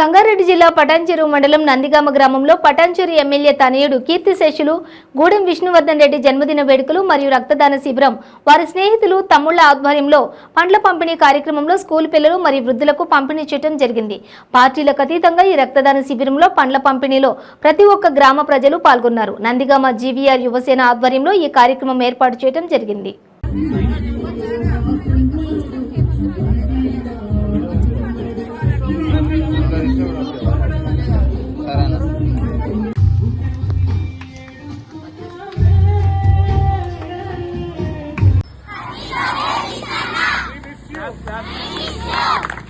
సంగారెడ్డి జిల్లా పటాన్చెరు మండలం నందిగామ గ్రామంలో పటాన్చెరు ఎమ్మెల్యే తనయుడు కీర్తిశేషులు గూడెం విష్ణువర్ధన్ రెడ్డి జన్మదిన వేడుకలు మరియు రక్తదాన శిబిరం. వారి స్నేహితులు తమ్ముళ్ళ ఆధ్వర్యంలో పండ్ల పంపిణీ కార్యక్రమంలో స్కూల్ పిల్లలు మరియు వృద్ధులకు పంపిణీ చేయడం జరిగింది. పార్టీలకు అతీతంగా ఈ రక్తదాన శిబిరంలో పండ్ల పంపిణీలో ప్రతి ఒక్క గ్రామ ప్రజలు పాల్గొన్నారు. నందిగామ జీవీఆర్ యువసేన ఆధ్వర్యంలో ఈ కార్యక్రమం ఏర్పాటు చేయడం జరిగింది. Obrigado.